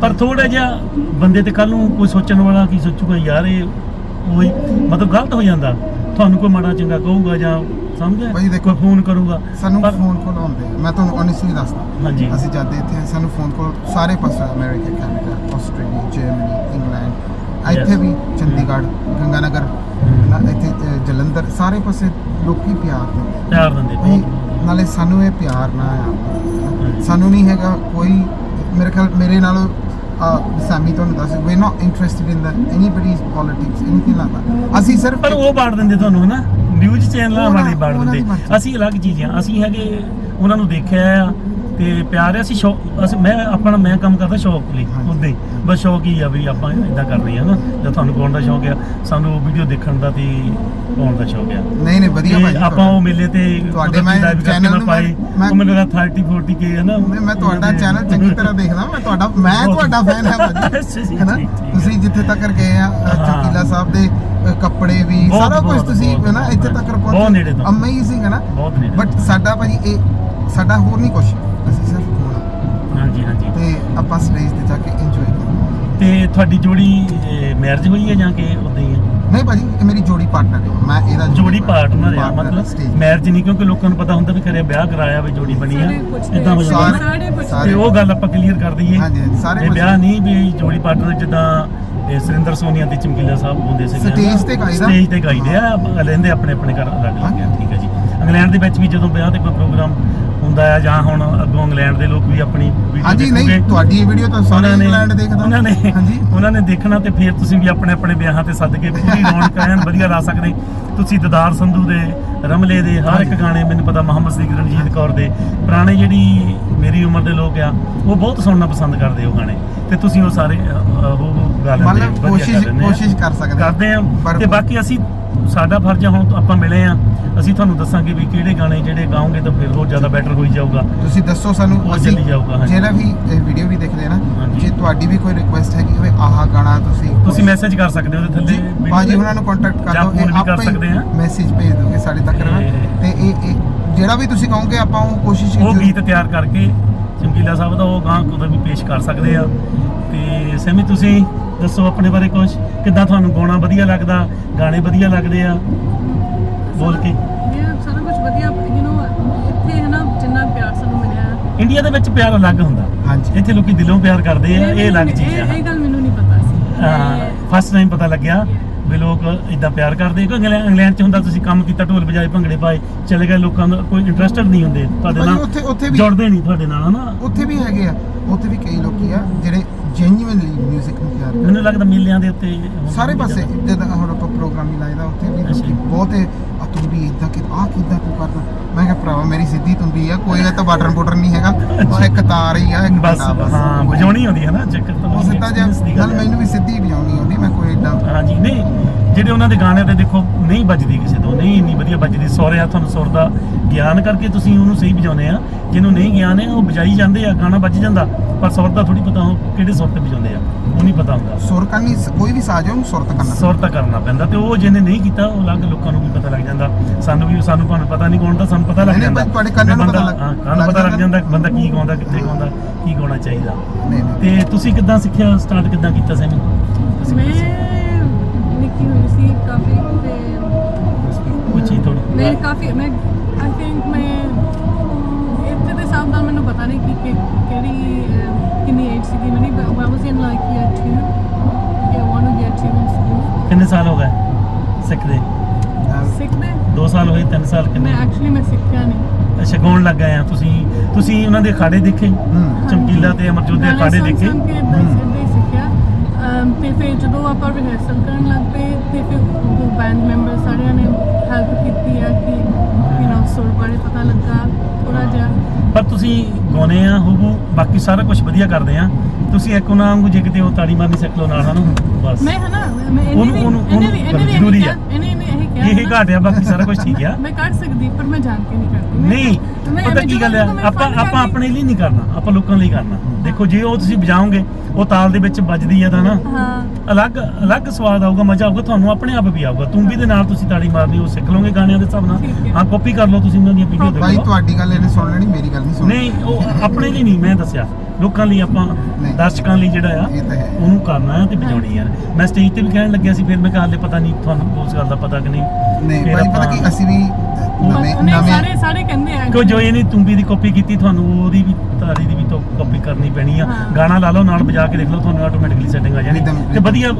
ਪਰ ਥੋੜਾ ਜਿਹਾ ਬੰਦੇ ਤੇ ਕੱਲ ਨੂੰ ਕੋਈ ਸੋਚਣ ਵਾਲਾ ਕੀ ਸੋਚੂਗਾ ਯਾਰ ਇਹ ਉਹੀ ਮਤਲਬ ਗਲਤ ਹੋ ਜਾਂਦਾ। ਤੁਹਾਨੂੰ ਕੋਈ ਮਾੜਾ ਚੰਗਾ ਕਹੂਗਾ ਜਾਂ ਸਮਝਿਆ? ਭਾਈ ਦੇਖੋ, ਫੋਨ ਕਰੂਗਾ? ਸਾਨੂੰ ਪਰ- ਫੋਨ ਕਾਲ ਆਉਂਦੇ। ਆ। ਮੈਂ ਤੁਹਾਨੂੰ ਓਨੈਸਟਲੀ ਦੱਸਦਾ। ਹਾਂਜੀ। ਅਸੀਂ ਜਦ ਇੱਥੇ ਸਾਨੂੰ ਫੋਨ ਕਾਲ ਸਾਰੇ ਪਾਸੇ America Canada Australia Germany England ਇੱਥੇ. ਵੀ ਚੰਡੀਗੜ੍ਹ ਗੰਗਾਨਗਰ ਨਾ ਇੱਥੇ ਅ, ਜਲੰਧਰ ਸਾਰੇ ਪਾਸੇ ਲੋਕੀ ਪਿਆਰ ਦਿੰਦੇ ਆ। ਪਿਆਰ ਦਿੰਦੇ ਭਾਈ, ਬਹੁਤ। ਨਾਲੇ ਸਾਨੂੰ ਇਹ ਪਿਆਰ ਨਾ ਆ। ਸਾਨੂੰ ਨਹੀਂ ਹੈਗਾ ਕੋਈ ਮੇਰੇ ਖਿਆਲ ਮੇਰੇ ਨਾਲ ਸਾਮੀ ਤੁਹਾਨੂੰ ਦੱਸ we not interested in the anybody's politics anything like ਅਸੀਂ ਸਿਰਫ ਪਰ ਉਹ ਬਾੜ ਦਿੰਦੇ ਤੁਹਾਨੂੰ ਹਨਾ ਨਿਊਜ਼ ਚੈਨਲਾਂ ਵਾਲੇ ਬਾੜ ਉਹਨਾਂ ਦੀ ਦਿੰਦੇ। ਮਰਜ਼ੀ। ਅਸੀਂ ਅਲੱਗ ਚੀਜ਼ਾਂ ਅਸੀਂ ਹੈਗੇ ਉਹਨਾਂ ਨੂੰ ਦੇਖਿਆ ਆ। ਤੇ ਪਿਆਰ ਅਸੀਂ ਸ਼ੌਕ ਅਸੀਂ ਮੈਂ ਆਪਣਾ ਮੈਂ ਕੰਮ ਕਰਦਾ ਸ਼ੌਕ ਲਈ ਹੀ। ਬਸ ਸ਼ੌਕ ਹੀ ਆ ਵੀ ਆਪਾਂ ਇਦਾਂ ਕਰਨੀ ਆ ਨਾ ਜੇ ਤੁਹਾਨੂੰ ਗਾਉਣ ਦਾ ਸ਼ੌਕ ਆ ਸਾਨੂੰ ਵੀਡੀਓ ਦੇਖਣ ਦਾ ਤੇ ਗਾਉਣ ਦਾ ਸ਼ੌਕ ਆ। ਨਹੀਂ ਨਹੀਂ ਵਧੀਆ ਭਾਈ ਆਪਾਂ ਉਹ ਮੇਲੇ ਤੇ ਤੁਹਾਡੇ ਮੈਂ ਨੂੰ ਪਾਈ ਉਹ ਮੈਨੂੰ ਲੱਗਾ 30 40 ਕੇ ਹੈ ਨਾ। ਮੈਂ ਤੁਹਾਡਾ ਚੈਨਲ ਚੰਗੀ ਤਰ੍ਹਾਂ ਦੇਖਦਾ ਮੈਂ ਤੁਹਾਡਾ ਮੈਂ ਤੁਹਾਡਾ ਫੈਨ ਹਾਂ ਭਾਜੀ ਠੀਕ, ਠੀਕ। ਤੁਸੀਂ ਜਿੱਥੇ ਤੱਕ ਗਏ ਆ ਅ, ਹਾਂ। ਚਮਕੀਲਾ ਸਾਹਿਬ ਦੇ ਕੱਪੜੇ ਵੀ ਸਾਰਾ ਕੁਝ ਤੁਸੀਂ ਬਹੁਤ, ਹੈਨਾ ਇੱਥੇ ਤੱਕ ਤੋਂ। ਅਮੇਜ਼ਿੰਗ ਹੈ ਨਾ। ਨੇ ਬਟ ਸਾਡਾ ਭਾਜੀ ਇਹ ਸਾਡਾ ਹੋਰ ਨਹੀਂ ਕੁਝ ਹਾਂਜੀ ਹਾਂਜੀ। ਤੇ ਆਪਾਂ ਸਟੇਜ ਤੇ ਜਾ ਕੇ ਇੰਜੋਏ ਕਰਨਾ ਤੇ ਤੁਹਾਡੀ ਜੋੜੀ ਮੈਰਿਜ ਹੋਈ ਹੈ ਜਾਂ ਕਿ ਉਦਾਂ ਹੀ ਹੈ? ਨਹੀਂ ਭਾਜੀ ਇਹ ਮੇਰੀ ਜੋੜੀ ਪਾਰਟਨਰ ਹੈ। ਮੈਂ ਇਹਦਾ ਜੋੜੀ ਪਾਰਟਨਰ ਆ ਮਤਲਬ। ਮੈਰਿਜ ਨਹੀਂ ਕਿਉਂਕਿ ਲੋਕਾਂ ਨੂੰ ਪਤਾ ਹੁੰਦਾ ਵੀ ਕਰੇ ਵਿਆਹ ਕਰਾਇਆ ਵੀ ਜੋੜੀ ਬਣੀ ਆ। ਇਦਾਂ ਹੋ ਜਾਂਦਾ। ਤੇ ਉਹ ਗੱਲ ਆਪਾਂ ਕਲੀਅਰ ਕਰ ਦਈਏ। ਹਾਂਜੀ ਹਾਂਜੀ ਸਾਰੇ ਇਹ। ਵਿਆਹ ਨਹੀਂ ਵੀ ਜੋੜੀ ਪਾਰਟਨਰ ਜਿੱਦਾਂ ਇਹ ਸੁਰਿੰਦਰ ਸੋਨੀਆ ਤੇ ਚਮਕੀਲਾ ਸਾਹਿਬ ਹੁੰਦੇ ਸੀ Stage ਤੇ ਗਾਈਦਾ। ਸਟੇਜ ਤੇ ਗਾਈਦੇ ਆ ਲੈਂਦੇ ਆਪਣੇ ਆਪਣੇ ਘਰ ਅਲੱਗ ਅਲੱਗ ਆ ਠੀਕ ਹੈ ਜੀ। ਇੰਗਲੈਂਡ ਦੇ ਵਿੱਚ ਵੀ ਜਦੋਂ ਵਿਆਹ ਤੇ ਕੋਈ ਪ੍ਰੋਗਰਾਮ ਹੁੰਦਾ ਆ ਜਾਂ ਹੁਣ ਇੰਗਲੈਂਡ ਦੇ ਲੋਕ ਵੀ ਆਪਣੀ ਵੀਡੀਓ ਹਾਂਜੀ ਨਹੀਂ ਤੁਹਾਡੀ ਇਹ ਵੀਡੀਓ ਤਾਂ ਸਾਰੇ ਇੰਗਲੈਂਡ ਦੇਖਦਾ। ਉਹਨਾਂ ਨੇ ਹਾਂਜੀ। ਉਹਨਾਂ ਨੇ ਦੇਖਣਾ ਤੇ ਫਿਰ ਤੁਸੀਂ ਵੀ ਆਪਣੇ ਆਪਣੇ ਵਿਆਹਾਂ ਤੇ ਸੱਦ ਕੇ ਪੂਰੀ ਰੌਣਕ ਐਨ ਵਧੀਆ ਲਾ ਸਕਦੇ। ਤੁਸੀਂ ਦਦਾਰ ਸੰਧੂ ਦੇ ਰਮਲੇ ਦੇ ਹਰ ਇੱਕ। ਗਾਣੇ ਮੈਨੂੰ ਪਤਾ ਮੁਹੰਮਦ ਸਦੀਕ ਰਣਜੀਤ ਕੌਰ ਦੇ। ਪੁਰਾਣੇ ਜਿਹੜੀ ਮੇਰੀ ਉਮਰ ਦੇ ਲੋਕ ਆ ਉਹ ਬਹੁਤ ਸੁਣਨਾ ਪਸੰਦ ਕਰਦੇ ਉਹ ਗਾਣੇ ਤੇ ਤੁਸੀਂ ਉਹ ਸਾਰੇ ਉਹ ਗਾ ਲੈਂਦੇ ਮਤਲਬ ਕੋਸ਼ਿਸ਼। ਕੋਸ਼ਿਸ਼ ਕਰ ਸਕਦੇ ਹਾਂ। ਕਰਦੇ ਆ ਪਰ- ਤੇ ਬਾਕੀ ਅਸੀਂ ਸਾਡਾ ਫਰਜ਼ ਆ ਹੁਣ ਆਪਾਂ ਮਿਲੇ ਆ ਅਸੀਂ ਤੁਹਾਨੂੰ ਦੱਸਾਂਗੇ ਵੀ ਕਿਹੜੇ ਗਾਣੇ ਜਿਹੜੇ ਗਾਓਗੇ ਤਾਂ ਫਿਰ ਹੋਰ ਜ਼ਿਆਦਾ ਬੈਟਰ ਹੋਈ ਜਾਊਗਾ ਤੁਸੀਂ ਦੱਸੋ ਸਾਨੂੰ ਉਹ ਅਸੀਂ ਚੱਲੀ ਜਾਊਗਾ, ਹਾਂਜੀ। ਜਿਹੜਾ ਵੀ ਇਹ ਵੀਡੀਓ ਵੀ ਦੇਖਦੇ ਆ ਨਾ ਹਾਂਜੀ। ਜੇ ਤੁਹਾਡੀ ਵੀ ਕੋਈ ਰਿਕੁਐਸਟ ਹੈਗੀ ਹੋਵੇ ਆਹ ਗਾਣਾ ਤੁਸੀਂ ਤੁਸੀਂ ਮੈਸੇਜ ਕਰ ਸਕਦੇ ਹੋ ਉਹਦੇ ਥੱਲੇ ਜੀ, ਭਾਜੀ। ਉਹਨਾਂ ਨੂੰ ਕੰਟੈਕਟ ਕਰ ਜਾਂ ਲਓ phone ਵੀ ਕਰ ਸਕਦੇ ਆ ਮੈਸੇਜ ਭੇਜ ਦੋਗੇ ਸਾਡੇ ਤੱਕ ਨਾ ਤੇ- ਤੇ ਇਹ ਇਹ ਜਿਹੜਾ ਵੀ ਤੁਸੀਂ ਕਹੋਗੇ ਆਪਾਂ ਉਹ ਕੋਸ਼ਿਸ਼ ਉਹ ਗੀਤ ਤਿਆਰ ਕਰਕੇ ਚਮਕੀਲਾ ਸਾਹਿਬ ਦਾ ਉਹ ਗਾਂ ਕਦੋਂ ਵੀ ਪੇਸ਼ ਕਰ ਸਕਦੇ ਆ। ਤੇ ਸੈਮੀ ਤੁਸੀਂ ਦੱਸੋ ਆਪਣੇ ਬਾਰੇ ਕੁਝ ਕਿੱਦਾਂ ਤੁਹਾਨੂੰ ਗਾਉਣਾ ਵਧੀਆ ਲੱਗਦਾ ਗਾਣੇ ਵਧੀਆ ਲੱਗਦੇ ਆ? ਬੋਲ ਕੇ। ਇਹ ਸਾਰਾ ਕੁਝ ਵਧੀਆ ਯੂ نو ਇੱਥੇ ਹੈ ਨਾ ਜਿੰਨਾ ਪਿਆਰ ਸਾਨੂੰ ਮਿਲਿਆ ਇੰਡੀਆ ਦੇ ਵਿੱਚ ਪਿਆਰ ਅਲੱਗ ਹੁੰਦਾ। ਹਾਂਜੀ। ਇੱਥੇ ਲੋਕੀ ਦਿਲੋਂ ਪਿਆਰ ਕਰਦੇ ਆ ਇਹ ਅਲੱਗ ਚੀਜ਼ ਇਹ- ਆ। ਇਹ ਗੱਲ ਮੈਨੂੰ ਨਹੀਂ ਪਤਾ ਸੀ। ਮੈਂ- ਫਸਟ ਟਾਈਮ ਪਤਾ ਲੱਗਿਆ। ਵੀ ਲੋਕ ਇਦਾਂ ਪਿਆਰ ਕਰਦੇ ਕਿਉਂਕਿ ਇੰਗਲੈਂਡ ਇੰਗਲੈਂਡ ਚ ਹੁੰਦਾ ਤੁਸੀਂ ਕੰਮ ਕੀਤਾ ਢੋਲ ਵਜਾਏ ਭੰਗੜੇ ਪਾਏ ਚਲੇ ਗਏ ਲੋਕਾਂ ਦਾ ਕੋਈ ਇੰਟਰਸਟਡ ਨਹੀਂ ਹੁੰਦੇ ਤੁਹਾਡੇ ਨਾਲ। ਉੱਥੇ ਉੱਥੇ ਵੀ ਜੁੜਦੇ ਨਹੀਂ ਤੁਹਾਡੇ ਨਾਲ ਹਨਾ? ਉੱਥੇ ਵੀ ਹੈਗੇ ਆ। ਉੱਥੇ ਵੀ ਕਈ ਲੋਕੀ ਆ ਜਿਹੜੇ ਜੈਨੂਇਨਲੀ 뮤직 ਨੂੰ ਪਿਆਰ ਕਰਦੇ ਮੈਨੂੰ ਲੱਗਦਾ ਮੇਲਿਆਂ ਦੇ ਉੱਤੇ ਸਾਰੇ ਪਾਸੇ। ਜਦ ਹੁਣ ਆਪਾਂ ਪ੍ਰੋਗਰਾਮ ਵੀ ਲਾਇਦਾ ਉੱਥੇ ਵੀ। ਲੋਕੀ ਬਹੁਤ ਤੂੰ ਵੀ ਇਦਾਂ ਕਿ ਆ ਕਿਦਾਂ ਤੂੰ ਕਰਦਾ ਮੈਂ ਕਿਹਾ ਭਰਾਵਾ ਮੇਰੀ ਸਿੱਧੀ ਤੁੰਬੀ ਆ ਕੋਈ ਤਾਂ ਬਟਨ ਬਟਨ ਨਹੀਂ ਹੈਗਾ ਉਹ ਇੱਕ ਤਾਰ ਹੀ ਆ ਇੱਕ ਬਸ ਹਾਂ ਵਜਾਉਣੀ ਹੁੰਦੀ ਹੈ ਨਾ ਚੱਕਰ ਤਾਂ ਉਹ ਸਿੱਧਾ ਜਿਹਾ ਨਾਲ। ਮੈਨੂੰ ਵੀ ਸਿੱਧੀ ਵਜਾਉਣੀ ਆਉਂਦੀ ਮੈਂ ਕੋਈ ਏਦਾਂ ਹਾਂਜੀ ਨਹੀਂ ਜਿਹੜੇ ਉਹਨਾਂ ਦੇ ਗਾਣੇ ਤੇ ਦੇਖੋ ਨਹੀਂ ਵੱਜਦੀ ਕਿਸੇ ਤੋਂ ਨਹੀਂ ਇੰਨੀ ਵਧੀਆ ਵੱਜਦੀ। ਸੁਰ ਆ ਤੁਹਾਨੂੰ ਸੁਰ ਦਾ ਗਿਆਨ ਕਰਕੇ ਤੁਸੀਂ ਉਹਨੂੰ ਸਹੀ ਵਜਾਉਂਦੇ ਆ। ਜਿਹਨੂੰ ਨਹੀਂ ਗਿਆਨ ਹੈ ਉਹ ਵਜਾਈ ਜਾਂਦੇ ਆ ਗਾਣਾ ਵੱਜ ਜਾਂਦਾ। ਪਰ ਸੁਰ ਦਾ ਥੋੜੀ ਪਤਾ ਉਹ ਕਿਹੜੇ ਸੁਰ ਤੇ ਵਜਾਉਂਦੇ ਆ ਉਹ ਨਹੀਂ ਪਤਾ ਹੁੰਦਾ। ਸੁਰ ਕਰਨੀ ਕੋਈ ਵੀ ਸਾਜ਼ ਹੈ ਉਹਨੂੰ ਸੁਰਤ ਕਰਨਾ ਸੁਰ ਤਾਂ ਕਰਨਾ ਪੈਂਦਾ ਤੇ ਉਹ ਜਿਹਨੇ ਨਹੀਂ ਕੀਤਾ ਉਹ ਅਲੱਗ ਲੋਕਾਂ ਨੂੰ ਵੀ ਪਤਾ ਲੱਗ ਜਾਂਦਾ। ਸਾਨੂੰ ਵੀ ਸਾਨੂੰ ਭਾਵੇਂ ਪਤਾ ਨਹੀਂ ਕੌਣ ਦਾ ਸਾਨੂੰ ਪਤਾ ਲੱਗ ਜਾਂਦਾ। ਤੁਹਾਡੇ ਕੰਨਾਂ ਨੂੰ ਬੰਦਾ- ਪਤਾ ਲੱਗ- ਹਾਂ, ਕੰਨ ਪਤਾ ਲੱਗ ਜਾਂਦਾ। ਬੰਦਾ ਕੀ ਗਾਉਂਦਾ ਕਿੱਥੇ ਗਾਉਂਦਾ ਕੀ ਗਾਉਣਾ ਚਾਹੀਦਾ। ਨਹੀਂ ਨਹੀਂ। ਤੇ ਤੁਸੀਂ ਕਿੱਦਾਂ ਸਿੱਖਿਆ ਸਟਾਰਟ ਕਿੱਦਾਂ ਕੀਤਾ ਸੈਮੀ ਤੁਸੀਂ ਮੈਂ ਕਾਫੀ ਮੈਂ ਆਈ ਥਿੰਕ ਮੈਂ ਇੱਥੇ ਦੇ ਨਾਲ ਮੈਨੂੰ ਪਤਾ ਨਹੀਂ ਕਿ ਕਿਹੜੀ ਕਿੰਨੀ ਏਜ ਸੀਗੀ ਮੈਨੂੰ I was in like year 2 year 1 or year 2 in school. ਕਿੰਨੇ ਸਾਲ ਹੋ ਗਏ ਸਿੱਖਦੇ? ਸਿੱਖਦੇ? 2 ਸਾਲ ਹੋਏ 3 ਸਾਲ ਕਿੰਨੇ? ਮੈਂ ਐਕਚੁਅਲੀ ਮੈਂ ਸਿੱਖਿਆ ਨਹੀਂ। ਅੱਛਾ ਗਾਉਣ ਲੱਗ ਗਏ ਆ ਤੁਸੀਂ। ਤੁਸੀਂ ਉਹਨਾਂ ਦੇ ਅਖਾੜੇ ਦੇਖੇ? ਹੂੰ। ਚਮਕੀਲਾ ਤੇ ਅਮਰਜੋਤ ਦੇ ਅਖਾੜੇ ਦੇਖੇ? ਤੇ ਫਿਰ ਜਦੋਂ ਆਪਾਂ ਰਿਹਰਸਲ ਕਰਨ ਲੱਗ ਪਏ ਤੇ ਫਿਰ ਉਹ ਬੈਂਡ ਮੈਂਬਰ ਸਾਰਿਆਂ ਨੇ ਹੈਲਪ ਕੀਤੀ ਆ ਕਿ ਯੂ نو ਸੁਰ ਬਾਰੇ ਪਤਾ ਲੱਗਾ ਥੋੜਾ ਜਿਹਾ। ਪਰ ਤੁਸੀਂ ਗਾਉਨੇ ਆ ਹੂਬੂ ਬਾਕੀ ਸਾਰਾ ਕੁਝ ਵਧੀਆ ਕਰਦੇ ਆ। ਤੁਸੀਂ ਇੱਕ ਉਹਨਾਂ ਵਾਂਗੂ ਜੇ ਕਿਤੇ ਉਹ ਤਾੜੀ ਮਾਰਨੀ ਸਿੱਖ ਲਓ ਨਾਲ ਨੂੰ ਬਸ। ਮੈਂ ਹਨਾ ਮੈਂ ਇਹਨੇ ਵੀ ਇਹਨੇ ਵੀ ਇਹਨੇ ਵੀ ਜ਼ਰੂਰੀ ਆ। ਇਹਨੇ ਕਿਹਾ ਇਹ। ਘਾਟ ਆ ਬਾਕੀ ਸਾਰਾ ਕੁਝ ਠੀਕ ਆ। ਮੈਂ ਕਰ ਸਕਦੀ ਪਰ ਮੈਂ ਜਾਣ ਕੇ ਨਹੀਂ ਕਰਦੀ। ਮੈਂ- ਨਹੀਂ ਮੈਂ- ਪਤਾ ਮੈਂ ਕੀ ਗੱਲ ਆ? ਆਪਾਂ ਆਪਾਂ ਆਪਣੇ ਲਈ ਨਹੀਂ ਕਰਨਾ ਆਪਾਂ ਲੋਕਾਂ ਲਈ ਕਰਨਾ। ਦੇਖੋ ਜੇ ਉਹ ਤੁਸੀਂ ਵਜਾਓਗੇ ਉਹ ਤਾਲ ਦੇ ਵਿੱਚ ਵੱਜਦੀ ਆ ਤਾਂ ਨਾ। ਹਾਂ। ਅਲੱਗ ਅਲੱਗ ਸਵਾਦ ਆਊਗਾ ਮਜ਼ਾ ਆਊਗਾ ਤੁਹਾਨੂੰ ਆਪਣੇ ਆਪ ਵੀ ਆਊਗਾ। ਤੂੰ ਵੀ ਦੇ ਨਾਲ ਤੁਸੀਂ ਤਾੜੀ ਮਾਰਨੀ ਉਹ ਸਿੱਖ ਲਓਗੇ ਗਾਣਿਆਂ ਦੇ ਹਿਸਾਬ ਠੀਕ ਨਾਲ ਹੈ। ਹਾਂ ਕਾਪੀ ਕਰ ਲਓ ਤੁਸੀਂ ਉਹਨਾਂ ਦੀਆਂ ਵੀਡੀਓ ਭਾਈ ਦੇਖ ਤੁਹਾਡੀ ਗੱਲ ਇਹਨੇ ਸੁਣ ਲੈਣੀ ਮੇਰੀ ਗੱਲ ਨਹੀਂ ਸੁਣਨੀ। ਨਹੀਂ ਉਹ ਆਪਣੇ ਲਈ ਨਹੀਂ ਮੈਂ ਦੱਸਿਆ। ਲੋਕਾਂ ਲਈ ਆਪਾਂ ਨਹੀਂ। ਦਰਸ਼ਕਾਂ ਲਈ ਜਿਹੜਾ ਆ ਇਹ ਉਹਨੂੰ ਕਰਨਾ ਹੈ ਤੇ ਵਜਾਉਣੀ ਆ ਮੈਂ ਸਟੇਜ ਤੇ ਵੀ ਕਹਿਣ ਲੱਗਿਆ ਸੀ ਫਿਰ ਮੈਂ ਕਿਹਾ ਹਾਲੇ ਪਤਾ ਨਹੀਂ ਤੁਹਾਨੂੰ ਉਸ ਗੱਲ ਦਾ ਪਤਾ ਕਿ ਨਹੀਂ ਨਹੀਂ ਭਾਈ ਪਤਾ ਕੀ ਅਸੀਂ ਵੀ ਨਵੇਂ ਨਹੀਂ ਨਵੇਂ ਸਾਰੇ ਸਾਰੇ ਕਹਿੰਦੇ ਆ ਕੋ ਜੋ ਇਹਨੇ ਤੁੰਬੀ ਦੀ ਕਾਪੀ ਕੀਤੀ ਤੁਹਾਨੂੰ ਉਹਦੀ ਵੀ ਤਾਰੀ ਦੀ ਵੀ ਤੋਂ ਕਾਪੀ ਕਰਨੀ ਪੈਣੀ ਆ। ਗਾਣਾ ਲਾ ਲਓ ਨਾਲ ਵਜਾ ਕੇ ਦੇਖ ਲਓ ਤੁਹਾਨੂੰ ਆਟੋਮੈਟਿਕਲੀ ਸੈਟਿੰਗ ਆ ਜਾਣੀ ਤੇ ਵਧੀਆ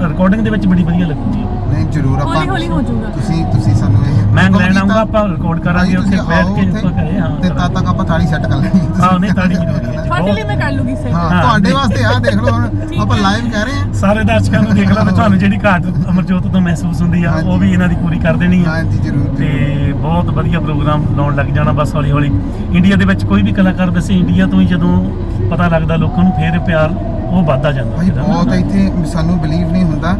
ਰਿਕਾਰਡਿੰਗ ਦੇ ਵਿੱਚ ਬੜੀ ਵਧੀਆ ਲੱਗੂਗੀ। ਨਹੀਂ ਜ਼ਰੂਰ ਆਪਾਂ ਹੌਲੀ ਹੌਲੀ ਹੋ ਜਾਊਗਾ। ਤੁਸੀਂ ਤੁਸੀਂ ਸਾਨੂੰ ਇਹ ਮੈਂ ਇੰਗਲੈਂਡ ਆਉਂਗਾ। ਆਪਾਂ ਰਿਕਾਰਡ ਕਰਾਂਗੇ ਉੱਥੇ ਬੈਠ ਕੇ ਆਪਾਂ ਕਰੇ ਹਾਂ। ਤੇ ਤਦ ਤੱਕ ਆਪਾਂ ਥਾਲੀ ਸੈੱਟ ਕਰ ਲੈਣੀ ਹਾਂ। ਨਹੀਂ ਤਾੜੀ ਜ਼ਰੂਰੀ ਹੈ। ਤੁਹਾਡੇ ਲਈ ਮੈਂ ਕਰ ਲੂਗੀ ਸਰ ਹਾਂ ਤੁਹਾਡੇ। ਵਾਸਤੇ ਆ ਦੇਖ ਲਓ ਹੁਣ ਆਪਾਂ। ਲਾਈਵ ਕਹਿ ਰਹੇ ਹਾਂ। ਸਾਰੇ ਦਰਸ਼ਕਾਂ ਨੂੰ ਦੇਖ ਲਓ ਤੁਹਾਨੂੰ ਜਿਹੜੀ ਘਾਟ ਅਮਰਜੋਤ ਤੋਂ ਮਹਿਸੂਸ ਹੁੰਦੀ ਆ ਉਹ ਵੀ ਇਹਨਾਂ ਦੀ ਪੂਰੀ ਕਰ ਦੇਣੀ ਆ। ਹਾਂਜੀ ਜ਼ਰੂਰ ਤੇ ਬਹੁਤ ਵਧੀਆ ਪ੍ਰੋਗਰਾਮ ਲਾਉਣ ਲੱਗ ਜਾਣਾ ਬਸ ਹੌਲੀ ਹੌਲੀ ਇੰਡੀਆ ਦੇ ਵਿੱਚ ਕੋਈ ਵੀ ਕਲਾਕਾਰ ਵੈਸੇ ਇੰਡੀਆ ਤੋਂ ਹੀ ਜਦੋਂ ਪਤਾ ਲੱਗਦਾ ਲੋਕਾਂ ਨੂੰ ਫੇਰ ਪਿਆਰ ਉਹ ਵੱਧਦਾ ਜਾਂਦਾ? ਬਹੁਤ ਇੱਥੇ ਸਾਨੂੰ ਬਲੀਵ ਨਹੀਂ ਹੁੰਦਾ।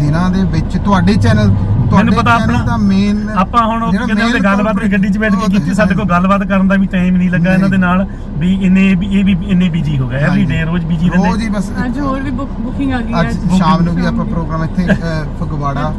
ਦਿਨਾਂ ਦੇ ਵਿੱਚ ਤੁਹਾਡੇ ਚੈਨਲ ਤੁਹਾਡੇ ਪਤਾ ਚੈਨਲ ਆਪਣਾ- ਦਾ ਮੇਨ ਆਪਾਂ ਹੁਣ ਉਹ ਕਹਿੰਦੇ ਹੁੰਦੇ ਗੱਲਬਾਤ ਵੀ ਗੱਡੀ 'ਚ ਬੈਠ ਕੇ ਕੀਤੀ ਸਾਡੇ ਕੋਲ ਗੱਲਬਾਤ ਕਰਨ ਦਾ ਵੀ ਟਾਈਮ ਨਹੀਂ ਲੱਗਾ ਇਹਨਾਂ ਦੇ ਨਾਲ ਵੀ ਇੰਨੇ ਵੀ ਇਹ ਵੀ ਇੰਨੇ ਬਿਜ਼ੀ ਹੋ ਗਏ ਐਵਰੀ। ਡੇ ਰੋਜ਼ ਬਿਜ਼ੀ ਰੋਜ਼ ਰਹਿੰਦੇ ਹੀ ਬਸ ਅੱਜ ਹੋਰ ਵੀ ਬੁਕਿੰਗ ਆ ਗਈ ਅੱਜ ਹੈ। ਸ਼ਾਮ ਨੂੰ ਵੀ ਆਪਾਂ ਪ੍ਰੋਗਰਾਮ ਇੱਥੇ ਫਗਵਾੜਾ?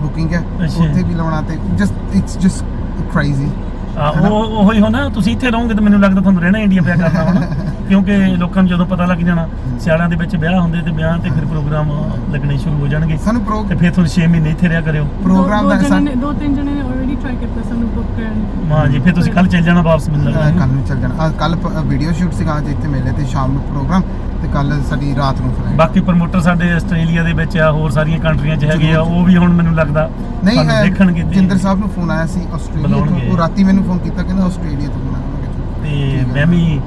ਬੁਕਿੰਗ ਹੈ। ਉੱਥੇ ਵੀ ਲਾਉਣਾ ਤੇ ਜਸਟ ਇਟਸ ਜਸਟ ਕ੍ਰੇਜ਼ੀ ਉਹ ਉਹ ਹੀ ਹੋਣਾ ਤੁਸੀਂ ਇੱਥੇ ਰਹੋਗੇ ਤਾਂ ਮੈਨੂੰ ਲੱਗਦਾ ਤੁਹਾਨੂੰ ਰਹਿਣਾ ਇੰਡੀਆ ਪਿਆ ਕਰਨਾ ਹੋਣਾ। ਕਿਉਂਕਿ ਲੋਕਾਂ ਨੂੰ ਜਦੋਂ ਪਤਾ ਲੱਗ ਜਾਣਾ ਸਿਆਲਾਂ ਦੇ ਵਿੱਚ ਵਿਆਹ ਹੁੰਦੇ ਤੇ ਵਿਆਹ ਤੇ ਫਿਰ ਪ੍ਰੋਗਰਾਮ ਲੱਗਣੇ ਸ਼ੁਰੂ ਹੋ ਜਾਣਗੇ। ਸਾਨੂੰ ਪ੍ਰੋ ਤੇ ਫਿਰ ਤੁਹਾਨੂੰ 6 ਮਹੀਨੇ ਇੱਥੇ ਰਿਹਾ ਕਰਿਓ। ਪ੍ਰੋਗਰਾਮ ਦੋ- ਦਾ ਦੋ ਤਿੰਨ ਜਣੇ ਨੇ ਆਲਰੇਡੀ ਟਰਾਈ ਕੀਤਾ ਸਾਨੂੰ ਬੁੱਕ ਕਰਨ। ਹਾਂ ਜੀ ਫਿਰ ਤੁਸੀਂ ਕੱਲ ਚੱਲ ਜਾਣਾ ਵਾਪਸ ਲੱਗਦਾ ਕੱਲ ਨੂੰ ਚੱਲ ਜਾਣਾ। ਕੱਲ ਵੀਡੀਓ ਸ਼ੂਟ ਸੀਗਾ ਅੱਜ ਇੱਥੇ ਮੇਲੇ ਤੇ ਸ਼ਾਮ ਨੂੰ ਪ੍ਰੋਗਰਾਮ ਤੇ ਕੱਲ ਸਾਡੀ ਰਾਤ ਨੂੰ ਫਲਾਈਟ ਬਾਕੀ ਪ੍ਰਮੋਟਰ ਸਾਡੇ ਆਸਟ੍ਰੇਲੀਆ ਦੇ ਵਿੱਚ ਆ ਹੋਰ ਸਾਰੀਆਂ ਕੰਟਰੀਆਂ 'ਚ ਹੈਗੇ ਆ ਉਹ ਵੀ ਹੁਣ ਮੈਨੂੰ ਲੱਗਦਾ ਨਹੀਂ ਸਾਨੂੰ ਅਹ, ਦੇਖਣਗੇ ਤੇ- ਜਿੰਦਰ ਸਾਹਿਬ ਨੂੰ ਫੋਨ ਆਇਆ ਸੀ ਆਸਟ੍ਰੇਲੀਆ ਬੁਲਾਉਣਗੇ। ਤੋਂ ਉਹ ਰਾਤੀ ਮੈਨੂੰ ਫੋਨ ਕੀਤਾ ਕਹਿੰਦਾ ਆਸਟ੍ਰੇਲੀਆ ਤੋਂ ਬੁਲਾਉਣਗੇ ਤੇ ਮੈਂ ਵੀ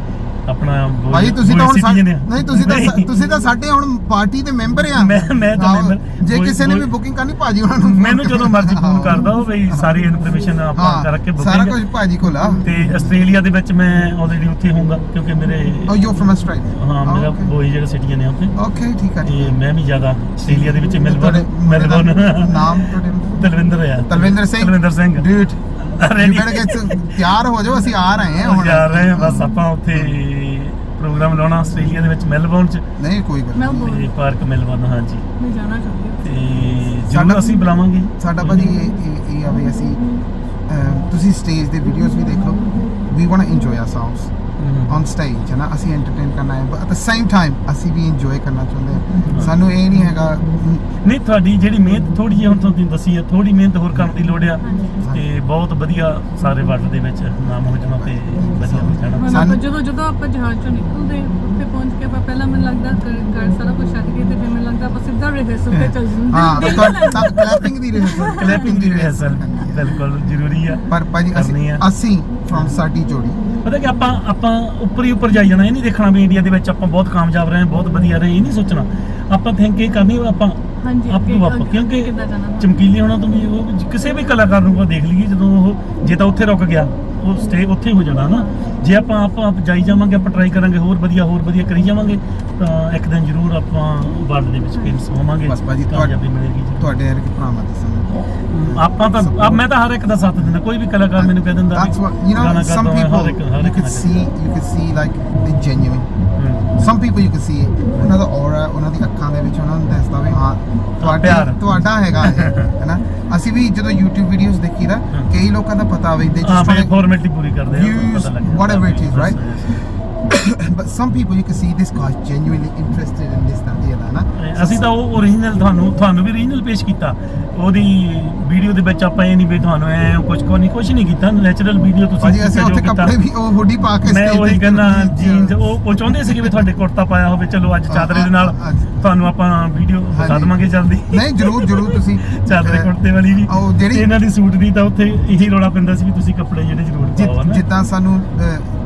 ਆਪਣਾ ਬੋਲ- ਭਾਈ ਤੁਸੀਂ ਤਾਂ ਹੁਣ ਸਾ- citizen ਆ। ਨਹੀਂ ਤੁਸੀਂ ਤਾਂ ਸਾ- ਨਹੀਂ। ਤੁਸੀਂ ਤਾਂ ਸਾਡੇ ਹੁਣ ਪਾਰਟੀ ਦੇ ਮੈਂਬਰ ਆ। ਮੈਂ- ਮੈਂ ਤਾਂ ਆਹੋ, member- ਜੇ ਕੋਈ- ਕਿਸੇ ਨੇ ਵੀ ਕੋਈ- ਬੁਕਿੰਗ ਕਰਨੀ ਭਾਜੀ ਉਹਨਾਂ ਨੂੰ phone ਮੈਨੂੰ ਜਦੋਂ ਮਰਜ਼ੀ ਫੋਨ ਹਾਂ। ਕਰਦਾ ਉਹ ਬਈ ਸਾਰੀ ਇਨਫੋਰਮੇਸ਼ਨ ਆਪਾਂ ਹਾਂ, ਕਰਕੇ ਸਾਰਾ booking- ਕੁਝ ਭਾਜੀ ਕੋਲ ਆ। ਤੇ ਆਸਟ੍ਰੇਲੀਆ ਦੇ ਵਿੱਚ ਮੈਂ ਆਲਰੇਡੀ ਉੱਥੇ ਹੋਊਂਗਾ ਕਿਉਂਕਿ ਮੇਰੇ ਓ ਯੂ ਫਰਮ ਆਸਟ੍ਰੇਲੀਆ ਹਾਂ ਮੇਰਾ ਬੋਈ ਜਿਹੜਾ ਸਿਟੀਜ਼ਨ ਹੈ ਉੱਥੇ। ਓਕੇ ਠੀਕ ਹੈ ਤੇ ਮੈਂ ਵੀ ਜ਼ਿਆਦਾ ਆਸਟ੍ਰੇਲੀਆ ਦੇ ਵਿੱਚ ਮੈਲਬੌਰਨ ਤੁਹਾਡੇ- ਮੈਲਬੌਰਨ ਨਾਮ ਤੁਹਾਡੇ ਤਲਵਿੰਦਰ ਆ। ਤਲਵਿੰਦਰ ਸਿੰਘ? ਤਲਵਿੰਦਰ ਸਿੰਘ। ਡੂਡ ਅਰੇ ਯੂ ਬੈਟਰ ਗੈਟ ਤਿਆਰ ਹੋ ਜਾਓ ਅਸੀਂ ਆ ਰਹੇ ਹਾਂ ਹੁਣ। ਜਾ ਰਹੇ ਹਾਂ ਬਸ ਆਪਾਂ ਉੱਥੇ ਪ੍ਰੋਗਰਾਮ ਲਾਉਣਾ ਆਸਟ੍ਰੇਲੀਆ ਦੇ ਵਿੱਚ ਮੈਲਬੌਰਨ ਚ। ਨਹੀਂ ਕੋਈ ਗੱਲ ਮੈਂ ਨਹੀਂ। ਤੇ ਪਾਰਕ ਮੈਲਬੌਰਨ ਹਾਂਜੀ। ਮੈਂ ਜਾਣਾ ਚਾਹੁੰਦੀ ਹਾਂ। ਤੇ ਸਾਡਾ- ਜ਼ਰੂਰ ਅਸੀਂ ਬੁਲਾਵਾਂਗੇ। ਸਾਡਾ ਭਾਜੀ ਇਹ ਇਹ- ਇਹ ਆਵੇ ਅਸੀਂ ਅਮ, ਤੁਸੀਂ ਸਟੇਜ ਦੇ ਵੀਡੀਓਜ਼ ਵੀ ਦੇਖ। We want enjoy ourselves hmm. On stage ਹੈ ਨਾ ਅਸੀਂ ਐਂਟਰਟੇਨ ਕਰਨਾ ਹੈ but at the same time ਅਸੀਂ ਵੀ ਇੰਜੋਏ ਕਰਨਾ ਚਾਹੁੰਦੇ ਹਾਂ ਸਾਨੂੰ ਇਹ ਨਹੀਂ ਹੈਗਾ ਨਹੀਂ ਤੁਹਾਡੀ ਜਿਹੜੀ ਮਿਹਨਤ ਥੋੜੀ ਜਿਹੀ ਹੁਣ ਤੁਹਾਨੂੰ ਦੱਸੀ ਹੈ ਥੋੜੀ ਮਿਹਨਤ ਹੋਰ ਕਰਨ ਦੀ ਲੋੜ ਆ। ਤੇ ਬਹੁਤ ਵਧੀਆ ਸਾਰੇ ਵਰਲਡ ਦੇ ਵਿੱਚ ਨਾਮ ਹੋ ਜਾਣਾ ਤੇ ਵਧੀਆ ਹੋ ਜਾਣਾ ਸਾਨੂੰ- ਜਦੋਂ ਜਦੋਂ ਆਪਾਂ ਜਹਾਜ਼ ਚੋਂ ਨਿਕਲਦੇ ਉੱਥੇ ਪਹੁੰਚ ਕੇ ਆਪਾਂ ਪਹਿਲਾਂ ਮੈਨੂੰ ਲੱਗਦਾ ਘਰ ਸਾਰਾ ਕੁਝ ਛੱਡ ਕੇ ਤੇ ਫਿਰ ਮੈਨੂੰ ਲੱਗਦਾ ਆਪਾਂ ਸਿੱਧਾ ਰਿਹਰਸਲ ਤੇ ਚੱਲ ਜਾਂਦੇ ਹਾਂ ਤਾਂ। ਕਲੈਪਿੰਗ ਦੀ ਰਿਹਰਸਲ ਕਲੈਪਿੰਗ ਦੀ ਰਿਹਰਸਲ ਬਿਲਕੁਲ ਜ਼ਰੂਰੀ ਆ ਪਰ ਭਾਜੀ। ਅਸੀਂ ਫਰਮ ਸਾਡੀ ਜੋੜੀ। ਪਤਾ ਕਿ ਆਪਾਂ ਆਪਾਂ ਉੱਪਰ ਹੀ ਉੱਪਰ ਜਾਈ ਜਾਣਾ ਇਹ ਨਹੀਂ ਦੇਖਣਾ ਵੀ ਇੰਡੀਆ ਦੇ ਵਿੱਚ ਆਪਾਂ ਬਹੁਤ ਕਾਮਯਾਬ ਰਹੇ ਬਹੁਤ ਵਧੀਆ ਰਹੇ ਇਹ ਨਹੀਂ ਸੋਚਣਾ। ਆਪਾਂ ਥਿੰਕ ਇਹ ਕਰਨੀ ਆਪਾਂ ਹਾਂਜੀ ਆਪ ਅੱਗੇ- ਕਿਉਂਕਿ ਚਮਕੀਲੇ ਹੋਣਾ ਤੋਂ ਵੀ ਉਹ ਕਿਸੇ ਵੀ ਕਲਾਕਾਰ ਨੂੰ ਆਪਾਂ ਦੇਖ ਲਈਏ ਜਦੋਂ ਉਹ ਜੇ ਤਾਂ ਉੱਥੇ ਰੁਕ ਗਿਆ। ਉਹ ਸਟੇ ਉੱਥੇ ਹੀ ਜਾਣਾ ਨਾ ਜੇ ਆਪਾਂ ਆਪਾਂ ਆਪ ਜਾਈ ਜਾਵਾਂਗੇ ਆਪਾਂ ਟਰਾਈ ਕਰਾਂਗੇ ਹੋਰ ਵਧੀਆ ਹੋਰ ਵਧੀਆ ਕਰੀ ਜਾਵਾਂਗੇ ਤਾਂ ਇੱਕ ਦਿਨ ਜ਼ਰੂਰ ਆਪਾਂ ਵਰਲਡ ਦੇ ਵਿੱਚ ਫੇਮਸ ਹੋਵਾਂਗੇ ਬਸ ਭਾਜੀ ਕਾਮਯਾਬੀ ਮਿਲੇਗੀ। ਤੁਹਾਡੇ ਵਰਗੇ ਭਰਾਵਾਂ ਦੀ ਸਾਨੂੰ ਆਪਾਂ ਤਾਂ ਆ ਮੈਂ ਤਾਂ ਹਰ ਇੱਕ ਦਾ ਸਾਥ ਦਿੰਦਾ ਕੋਈ ਵੀ ਕਲਾਕਾਰ ਮੈਨੂੰ ਕਹਿ ਦਿੰਦਾ That's what you know. ਗਾਣਾ Some ਕਰਦਾ ਮੈਂ people ਹਰ ਇੱਕ ਹਰ you ਇੱਕ could ਨਾਲ see you could see like the genuine. Hmm. Some people you could see ਉਹਨਾਂ ਦਾ aura ਉਹਨਾਂ ਦੀ ਅੱਖਾਂ ਦੇ ਵਿੱਚ ਉਹਨਾਂ ਨੂੰ ਦੱਸਦਾ ਵੀ ਹਾਂ ਤੁਹਾਡਾ। ਤੁਹਾਡਾ ਹੈਗਾ ਇਹ ਹੈਨਾ ਅਸੀਂ ਵੀ ਜਦੋਂ YouTube ਵੀਡੀਓਜ਼ ਦੇਖੀਦਾ ਹਾਂ। ਕਈ ਲੋਕਾਂ ਦਾ ਪਤਾ ਹੋਵੇ they ਹਾਂ just ਬੜੇ try ਫਾਰਮੈਲਿਟੀ ਪੂਰੀ ਕਰਦੇ ਆ ਪਤਾ ਲੱਗ ਜਾਂਦਾ। whatever it is, right? Yes, yes. but some people you can see this guy is genuinely interested in this that the other ਨਾ ਅਸੀਂ ਤਾਂ ਉਹ ਓਰੀਜਨਲ ਤੁਹਾਨੂੰ ਤੁਹਾਨੂੰ ਵੀ ਓਰੀਜਨਲ ਪੇਸ਼ ਕੀਤਾ। ਉਹਦੀ ਵੀਡੀਓ ਦੇ ਵਿੱਚ ਆਪਾਂ ਇਹ ਨਹੀਂ ਵੀ ਤੁਹਾਨੂੰ ਐ ਕੁਝ ਕੋ ਨਹੀਂ ਕੁਝ ਨਹੀਂ ਕੀਤਾ। ਨੈਚੁਰਲ ਵੀਡੀਓ ਤੁਸੀਂ ਭਾਜੀ ਅਸੀਂ ਉੱਥੇ। ਕੱਪੜੇ ਵੀ ਉਹ ਹੁੱਡੀ ਪਾ ਕੇ ਮੈਂ ਉਹੀ ਕਹਿੰਦਾ ਜੀਨਸ ਉਹ ਉਹ ਚਾਹੁੰਦੇ ਸੀਗੇ ਵੀ ਤੁਹਾਡੇ ਕੁੜਤਾ ਪਾਇਆ ਹੋਵੇ। ਚਲੋ ਅੱਜ ਚਾਦਰੇ ਦੇ ਨਾਲ। ਤੁਹਾਨੂੰ ਆਪਾਂ ਵੀਡੀਓ ਦਿਖਾ ਹਾਂਜੀ। ਦਵਾਂਗੇ ਜਲਦੀ। ਨਹੀਂ ਜਰੂਰ ਜਰੂਰ ਤੁਸੀਂ ਚਾਦਰੇ ਕੁੜਤੇ ਵਾਲੀ ਵੀ। ਉਹ ਜਿਹੜੀ- ਇਹਨਾਂ ਦੀ ਸੂਟ ਦੀ ਤਾਂ ਉੱਥੇ ਇਹੀ ਰੋਲਾ ਪੈਂਦਾ ਸੀ ਵੀ ਤੁਸੀਂ ਕੱਪੜੇ ਜਿਹੜੇ ਜ਼ਰੂਰ ਪਾਓ ਹਨਾ ਜਿੱਦਾਂ ਸਾਨੂੰ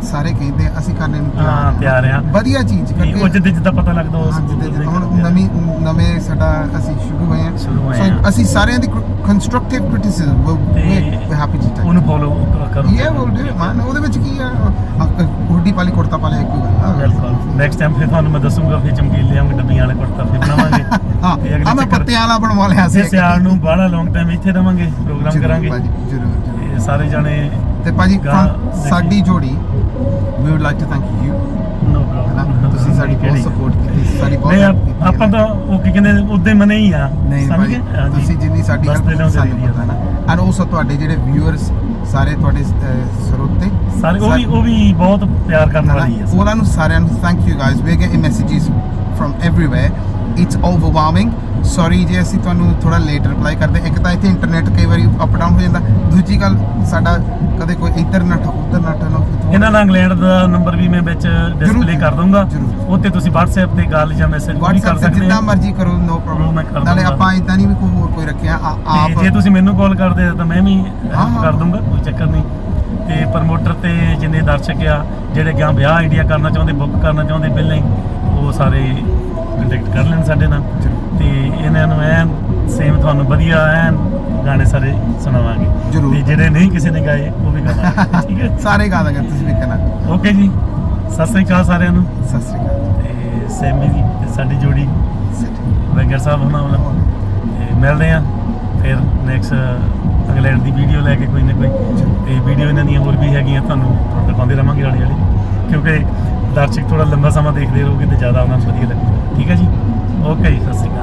ਸਾਰੇ ਕਹਿੰਦੇ ਅਸੀਂ ਕਰਨੇ ਨੂੰ ਹਾਂ ਤਿਆਰ ਆ ਵਧੀਆ ਚੀਜ਼ ਉਹ ਜਿੱਦਾਂ ਜਿੱਦਾਂ ਪਤਾ ਲੱਗਦਾ ਉਸ ਹੁਣ। ਨਵੀਂ ਨਵੇਂ ਸਾਡਾ ਅਸੀਂ ਸ਼ੁਰੂ ਹੋਏ ਹਾਂ। ਸ਼ੁਰੂ ਹੋਏ So, ਹਾਂ। ਅਸੀਂ ਸਾਰਿਆਂ ਦੀ ਕੰਸਟਰਕਟਿਵ ਕ੍ਰਿਟਿਸਿਜ਼ਮ ਤੇ ਵੀ ਹੈਪੀ ਟੂ ਟੇਕ ਉਹਨੂੰ ਫੋਲੋ ਕਰੋ। ਇਹ ਬੋਲ ਰਹੇ ਮਾਨ ਉਹਦੇ ਵਿੱਚ ਕੀ ਆ? ਹੁੱਡੀ ਪਾਲੀ ਕੁੜਤਾ ਪਾਲੇ ਇੱਕ ਹੀ ਗੱਲ ਆ। ਬਿਲਕੁਲ। ਨੈਕਸਟ ਟਾਈਮ ਫਿਰ ਤੁਹਾਨੂੰ ਮੈਂ ਦੱਸੂਗਾ ਫਿਰ ਚਮਕੀਲੇ ਆਉਂਗੇ ਡੱਬੀਆਂ ਵਾਲੇ ਕੁੜਤਾ ਫਿਰ ਬਣਾਵਾਂਗੇ। ਹਾਂ ਤੇ ਅਗਲੇ ਆ ਮੈਂ ਚੱਕਰ- ਪੱਤਿਆਂ ਵਾਲਾ ਬਣਵਾ ਲਿਆ ਸੀ। ਅਸੀਂ ਸਿਆਲ ਨੂੰ ਬਾਹਲਾ ਲੌਂਗ ਟਾਈਮ ਇੱਥੇ ਰਵਾਂਗੇ ਪ੍ਰੋਗਰਾਮ ਜ਼ਰੂਰ ਕਰਾਂਗੇ। ਭਾਜੀ, ਜ਼ਰੂਰ ਜ਼ਰੂਰ। ਤੇ ਸਾਰੇ ਜਾਣੇ ਤੇ ਭਾਜੀ। ਸਾਡੀ ਜੋੜੀ ਵੀ would like to thank you. No? Problem ਤੁਸੀਂ ਸਾਡੀ ਬਹੁਤ ਸਪੋਰਟ ਕੀਤੀ ਸਾਡੀ ਬਹੁਤ ਆਪ-। ਤਾਂ ਉਹ ਕੀ ਕਹਿੰਦੇ ਉਦੋਂ ਮਨੇ ਹੀ ਆ। ਨਹੀਂ ਸਮਝ ਗਏ? ਤੁਸੀਂ ਜਿੰਨੀ ਸਾਡੀ ਕੀਤੀ ਸਾਨੂੰ। ਪਤਾ ਨਾ? ਐਂਡ ਆਲਸੋ ਤੁਹਾਡੇ ਜਿਹੜੇ ਵਿਊਅਰਸ ਸਾਰੇ ਤੁਹਾਡੇ ਸਰੋਤੇ ਸਾਰੇ ਉਹ ਵੀ ਉਹ ਵੀ ਬਹੁਤ ਪਿਆਰ ਕਰਨ ਵਾਲੀ ਆ ਉਹਨਾਂ ਨੂੰ ਸਾਰਿਆਂ ਨੂੰ thank you guys we get messages from everywhere it's overwhelming sorry ਜੇ ਅਸੀਂ ਤੁਹਾਨੂੰ ਥੋੜਾ ਲੇਟ ਰਿਪਲਾਈ ਕਰਦੇ ਇੱਕ ਤਾਂ ਇੱਥੇ ਇੰਟਰਨੈਟ ਕਈ ਵਾਰੀ ਅਪ ਡਾਊਨ ਹੋ ਜਾਂਦਾ। ਦੂਜੀ ਗੱਲ ਸਾਡਾ ਕਦੇ ਕੋਈ ਇੱਧਰ ਨਾ ਠੋ ਉੱਧਰ ਨਾ ਠੋ ਇਹਨਾਂ ਦਾ ਇੰਗਲੈਂਡ ਦਾ ਨੰਬਰ ਵੀ ਮੈਂ ਵਿੱਚ ਡਿਸਪਲੇ ਕਰ ਦੂੰਗਾ। ਉੱਤੇ ਤੁਸੀਂ WhatsApp ਤੇ ਗੱਲ ਜਾਂ ਮੈਸੇਜ ਵੀ ਕਰ ਸਕਦੇ ਹੋ। ਮਰਜ਼ੀ ਕਰੋ ਨੋ ਪ੍ਰੋਬਲਮ ਨਾਲੇ। ਆਪਾਂ ਇਦਾਂ ਨਹੀਂ ਵੀ ਕੋਈ ਹੋਰ ਕੋਈ ਰੱਖਿਆ। ਆਪ ਜੇ ਤੁਸੀਂ ਮੈਨੂੰ ਕਾਲ ਕਰਦੇ ਤਾਂ ਮੈਂ ਵੀ। ਕਰ ਦੂੰਗਾ ਕੋਈ ਚੱਕਰ ਨਹੀਂ। ਤੇ ਪ੍ਰਮੋਟਰ ਤੇ ਜਿੰਨੇ ਦਰਸ਼ਕ ਆ ਜਿਹੜੇ ਗਿਆ ਵਿਆਹ ਆਈਡੀਆ ਕਰਨਾ ਚਾਹੁੰਦੇ ਬੁੱਕ ਕਰਨਾ ਚਾਹੁੰਦੇ ਪਹਿਲਾਂ ਹੀ ਉਹ ਸਾਰੇ ਕੰਟੈਕਟ ਕਰ ਲੈਣ ਸਾਡੇ ਨਾਲ। ਤੇ ਇਹਨਾਂ ਨੂੰ ਐਨ ਸੇਮ ਤੁਹਾਨੂੰ ਵਧੀਆ ਐਨ ਗਾਣੇ ਸਾਰੇ ਸੁਣਾਵਾਂਗੇ। ਤੇ ਜਿਹੜੇ ਨਹੀਂ ਕਿਸੇ ਨੇ ਗਾਏ ਉਹ ਵੀ ਗਾਵਾਂਗੇ। ਠੀਕ ਹੈ? ਸਾਰੇ ਗਾ ਦਾਂਗੇ ਤੁਸੀਂ ਵੀ ਕਹਿਣਾ। ਓਕੇ ਜੀ। ਸਤਿ ਸ੍ਰੀ ਅਕਾਲ ਸਾਰਿਆਂ ਨੂੰ। ਸਤਿ ਸ੍ਰੀ ਅਕਾਲ। ਤੇ ਸੇਮੀ ਤੇ ਸਾਡੀ ਜੋੜੀ ਵੈਗਰ ਸਾਹਿਬ ਹੁਣਾਂ ਵੱਲੋਂ। ਤੇ ਮਿਲਦੇ ਆ ਫਿਰ ਨੈਕਸਟ ਇੰਗਲੈਂਡ ਦੀ ਵੀਡੀਓ ਲੈ ਕੇ ਕੋਈ ਨਾ ਕੋਈ। ਤੇ ਵੀਡੀਓ ਇਹਨਾਂ ਦੀਆਂ ਹੋਰ ਵੀ ਹੈਗੀਆਂ ਤੁਹਾਨੂੰ ਦਿਖਾਉਂਦੇ ਰਵਾਂਗੇ ਹੌਲੀ ਹੌਲੀ ਕਿਉਂਕਿ ਦਰਸ਼ਕ ਥੋੜਾ ਲੰਬਾ ਸਮਾਂ ਦੇਖਦੇ ਰਹੋਗੇ ਤੇ ਜ਼ਿਆਦਾ ਉਹਨਾਂ ਨੂੰ ਵਧੀਆ ਲੱਗੇਗਾ। ਠੀਕ ਹੈ ਜੀ? ਓਕੇ ਜੀ, ਸਤਿ ਸ਼੍ਰੀ ਅਕਾਲ।